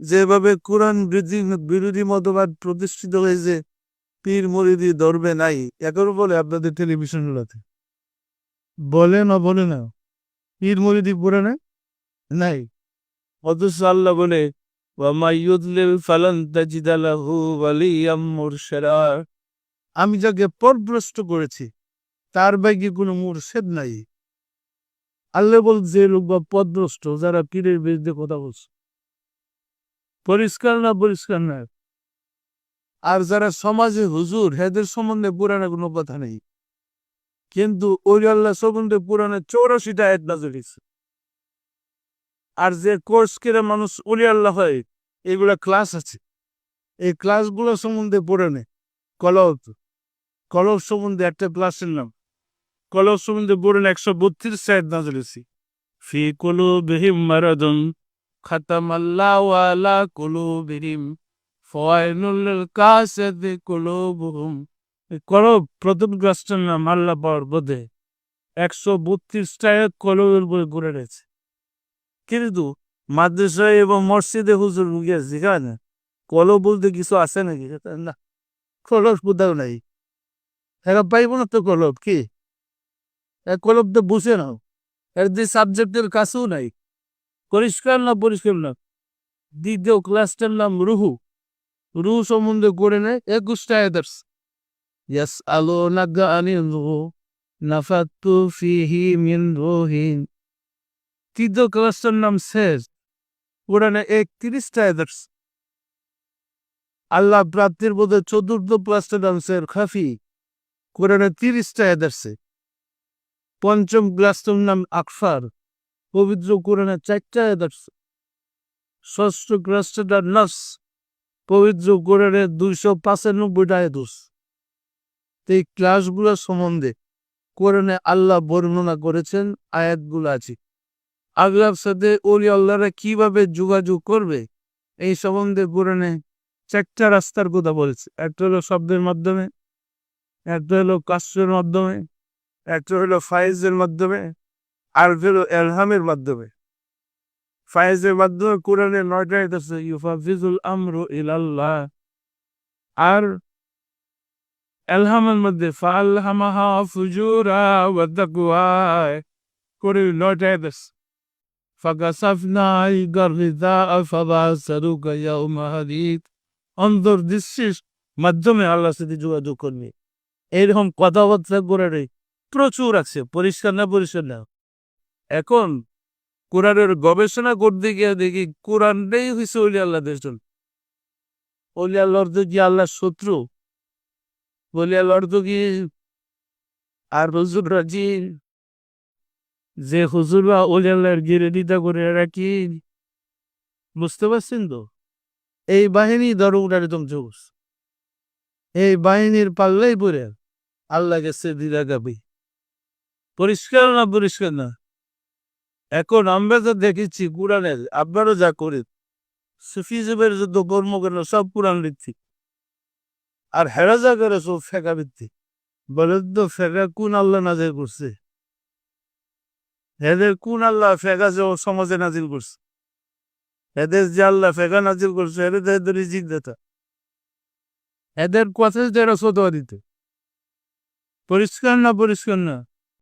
যেভাবে কোরআন বিরোধী মতবাদ প্রতিষ্ঠিত হয়েছে, পীর মরিদি ধরবে নাই। এখনও বলে আপনাদের টেলিভিশনগুলোতে বলে না বলে না। পীর মরিদি পড়ে না? নাই। অথচ আল্লাহ বলে আমি যাকে পরভ্রষ্ট করেছি, তার বাইকে কোনো মুর্শেদ নাই। আল্লাহ বল যে লোক বা পদভ্রষ্ট, যারা পীরের বিরুদ্ধে কথা বলছে। পরিষ্কার না পরিষ্কার না? আর যারা সমাজে হুজুর, হেদের সম্বন্ধে পুরাণে কোনো কথা নেই। কিন্তু ওই আল্লাহ সম্বন্ধে পুরাণে চৌরাশিটা আয়াত নাজর হয়েছে আর যে কোর্স করে মানুষ আল্লাহ হয়, এগুলা ক্লাস আছে। এই ক্লাসগুলো সম্বন্ধে পড়ে নে কলব কলব সম্বন্ধে একটা ক্লাসের নাম। কলব সম্বন্ধে পড়েন একশো বত্রিশ সাইড নাজর হয়েছে ফি কলু বিহিম মারাদন খাতাম আল্লাহ আলা কলু বিহিম ফয়নুল কাসাদে কলু বুহুম কলব প্রথম ক্লাসটার নাম আল্লাহ বোধে একশো বত্রিশটায় কলবের বই করে রয়েছে। কিন্তু মাদ্রাসায় এবং মসজিদে হুজুর গিয়ে শেখায় না। কলব বলতে কিছু আছে নাকি? না, কলব কোথাও নাই। এরা পাইব না তো কলব কি? এ কলব তো বুঝে নাও। এর যে সাবজেক্টের কাছেও নাই। পরিষ্কার না পরিষ্কার না দ্বিতীয় ক্লাসটার নাম রুহু। রুহু সম্বন্ধে করে নেয় একুশটা এদার্স ইয়াস আলো নাগা আনি রুহু, নাফাতু ফিহি মিন রুহিন তৃতীয় ক্লাসটার নাম শেষ। কোরআনে একত্রিশটা এদার্স আল্লাহ প্রাপ্তির বোধে চতুর্থ ক্লাসটার নাম শের খাফি। কোরআনে তিরিশটা এদার্সে পঞ্চম ক্লাসটার নাম আকফার। পবিত্র কোরআনে চারটা এদার্স ষষ্ঠ ক্লাসটার নাস পবিত্র কোরআনে দুইশো পাঁচানব্বইটা এদোস এই ক্লাসগুলো সম্বন্ধে কোরআনে আল্লাহ বর্ণনা করেছেন, আয়াতগুলো আছে। আল্লাহর সাথে ওলি আল্লাহরা কীভাবে যোগাযোগ করবে, এই সম্বন্ধে কোরআনে চারটা রাস্তার কথা বলেছে। একটা হলো শব্দের মাধ্যমে, একটা হলো কাস্টের মাধ্যমে, একটা হলো ফাইজের মাধ্যমে আর হলো এলহামের মাধ্যমে ফাইজের মাধ্যমে কোরআনে নয়টা আছে ইউফাফিজুল আমরু ইলাল্লাহ আর এলহামের মধ্যে ফালহামাহা ফুজুরা ওয়া তাকওয়া করে নয়টা আছে فكسفنا عنك الغذاء فبصرك يوم حديد অন্তর্দৃষ্টির মাধ্যমে আল্লাহর সাথে যোগাযোগ করবে এইরকম কথাবার্তা করে রে প্রচুর আছে পরিষ্কার না পরিষ্কার না এখন কোরআনের গবেষণা করতে গিয়ে দেখি কোরআনটাই হয়েছে অলি আল্লাহদের জন্য। অলি আল্লাহর কি আল্লাহর শত্রু, অলি আল্লাহর কি আর হুজুর রাজি, যে হুজুর বা অলি আল্লাহর গিরেদিতা করে এরা কি বুঝতে পারছেন তো? এই বাহিনী ধরো উঠার একদম জোস এই বাহিনীর পাল্লাই পরে আল্লাহ গেছে দিদা গাবি পরিষ্কার না পরিষ্কার না? এখন আমরা যা দেখেছি কোরআনের আপনারও যা করে সুফিজমের যত কর্মকাণ্ড সব কোরআন ভিত্তিক। আর হেরা যা করে সব ফেকা ভিত্তিক। বলে তো, ফেকা কোন আল্লাহ নাজির করছে? এদের কোন আল্লাহ ফেকা যে সমাজে নাজিল করছে? এদের যে আল্লাহ ফেকা নাজিল করছে এদের এদের রিজিক দাতা। এদের কথা যারা সতোয়া দিতে। পরিষ্কার না পরিষ্কার না